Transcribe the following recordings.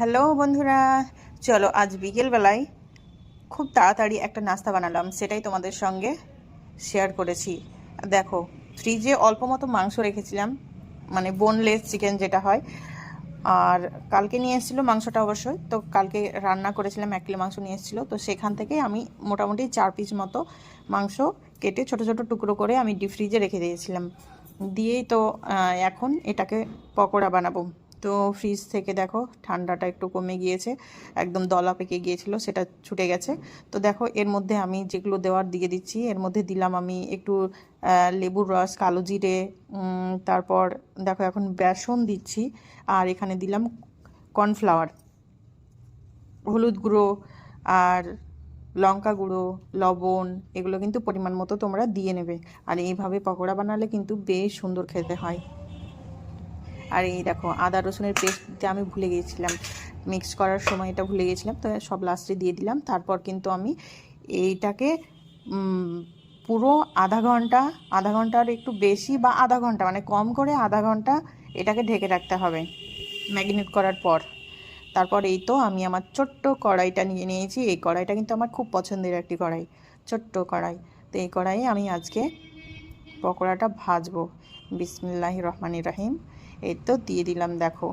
Hello বন্ধুরা, চলো আজ বিকেলবেলায় খুব তাড়াতাড়ি একটা নাস্তা বানালাম, সেটাই তোমাদের সঙ্গে শেয়ার করেছি। দেখো ফ্রিজে অল্প মতো মাংস রেখেছিলাম মানে বোনলেস চিকেন যেটা হয়, আর কালকে নিয়ে এসেছিল মাংসটা অবশ্যই, তো কালকে রান্না করেছিলাম, এক কিলো মাংস নিয়ে এসেছিল, তো সেখান থেকে আমি মোটামুটি চার পিস মতো মাংস কেটে ছোট ছোট টুকরো করে আমি ডিপ ফ্রিজে রেখে দিয়েছিলাম। দিয়েই তো এখন এটাকে পকোড়া বানাবো। তো ফ্রিজ থেকে দেখো ঠান্ডাটা একটু কমে গিয়েছে, একদম দলা পেকে গিয়েছিল, সেটা ছুটে গেছে। তো দেখো এর মধ্যে আমি যেগুলো দেওয়ার দিয়ে দিচ্ছি, এর মধ্যে দিলাম আমি একটু লেবুর রস, কালো জিরে তারপর দেখো এখন বেসন দিচ্ছি, আর এখানে দিলাম কর্নফ্লাওয়ার, হলুদ গুঁড়ো আর লঙ্কা গুঁড়ো, লবণ, এগুলো কিন্তু পরিমাণ মতো তোমরা দিয়ে নেবে। আর এইভাবে পকোড়া বানালে কিন্তু বেশ সুন্দর খেতে হয়। আর এই দেখো আদা রসুনের পেস্ট দিতে আমি ভুলে গিয়েছিলাম। মিক্স করার সময় এটা ভুলে গিয়েছিলাম, তো সব লাস্টে দিয়ে দিলাম। তারপর কিন্তু আমি এইটাকে পুরো আধা ঘণ্টা, আধা ঘণ্টার একটু বেশি বা আধা ঘণ্টা মানে কম করে আধা ঘণ্টা এটাকে ঢেকে রাখতে হবে ম্যাগনেট করার পর। তারপর এই তো আমি আমার ছোট্ট কড়াইটা নিয়ে নিয়েছি। এই কড়াইটা কিন্তু আমার খুব পছন্দের একটি কড়াই, ছোট্ট কড়াই। তো এই কড়াইয়ে আমি আজকে পকোড়াটা ভাজবো। বিসমিল্লাহ রহমানির রহিম। এই তো দিয়ে দিলাম, দেখো।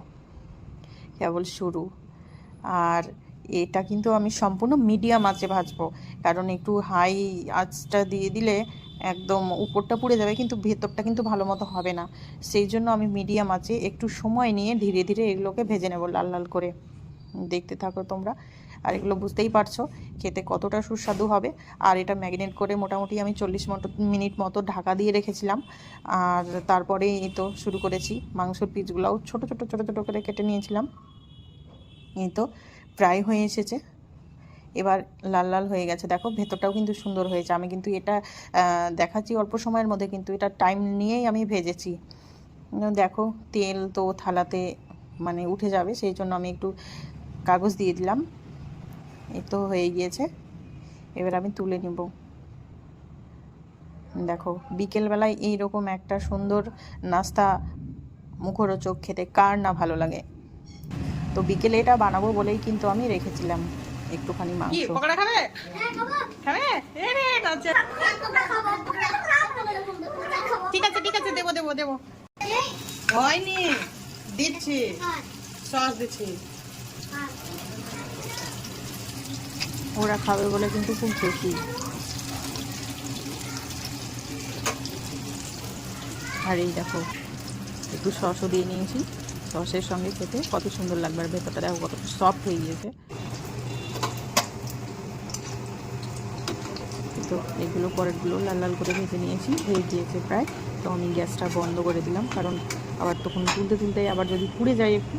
কেবল শুরু। আর এটা কিন্তু আমি সম্পূর্ণ মিডিয়াম আঁচে ভাজবো, কারণ একটু হাই আঁচটা দিয়ে দিলে একদম উপরটা পুড়ে যাবে, কিন্তু ভেতরটা কিন্তু ভালো মতো হবে না। সেই জন্য আমি মিডিয়াম আঁচে একটু সময় নিয়ে ধীরে ধীরে এগুলোকে ভেজে নেব লাল লাল করে। দেখতে থাকো তোমরা। আর এগুলো বুঝতেই পারছ, খেতে কতটা সুস্বাদু হবে। আর এটা ম্যারিনেট করে মোটামুটি আমি চল্লিশ মতো, মিনিট মতো ঢাকা দিয়ে রেখেছিলাম। আর তারপরে এই তো শুরু করেছি, মাংসর পিসগুলোও ছোট ছোট ছোট ছোট করে কেটে নিয়েছিলাম। এই তো প্রায় হয়ে এসেছে। এবার লাল লাল হয়ে গেছে। দেখো, ভেতরটাও কিন্তু সুন্দর হয়েছে। আমি কিন্তু এটা দেখাচ্ছি অল্প সময়ের মধ্যে, কিন্তু এটা টাইম নিয়েই আমি ভেজেছি। দেখো, তেল তো থালাতে মানে উঠে যাবে, সেই জন্য আমি একটু কাগজ দিয়ে দিলাম। এই তো হয়ে গিয়েছে। এবার আমি তুলে নিব। দেখো বিকেলবেলায় এইরকম একটা সুন্দর নাস্তা মুখরোচক খেতে কার না ভালো লাগে। তো বিকেলে এটা বানাবো বলেই কিন্তু আমি রেখেছিলাম একটুখানি মাংস। পকোড়া খাবে? খাবে। এ রে, আচ্ছা। ঠিক আছে ঠিক আছে দেবো দেবো দেবো। হয়নি দিচ্ছি। সস দিচ্ছি। ওরা খাবে বলে কিন্তু খুব খুশি। আর এই দেখো, একটু সসও দিয়ে নিয়েছি। সসের সঙ্গে খেতে কত সুন্দর লাগবে আর ভেতরটা দেখো কত সফট হয়ে গিয়েছে। তো এগুলো পরেরগুলো লাল লাল করে ভেজে নিয়েছি। হয়ে গিয়েছে প্রায়। তো আমি গ্যাসটা বন্ধ করে দিলাম, কারণ আবার তখন তুলতে তুলতে আবার যদি পুড়ে যায় একটু।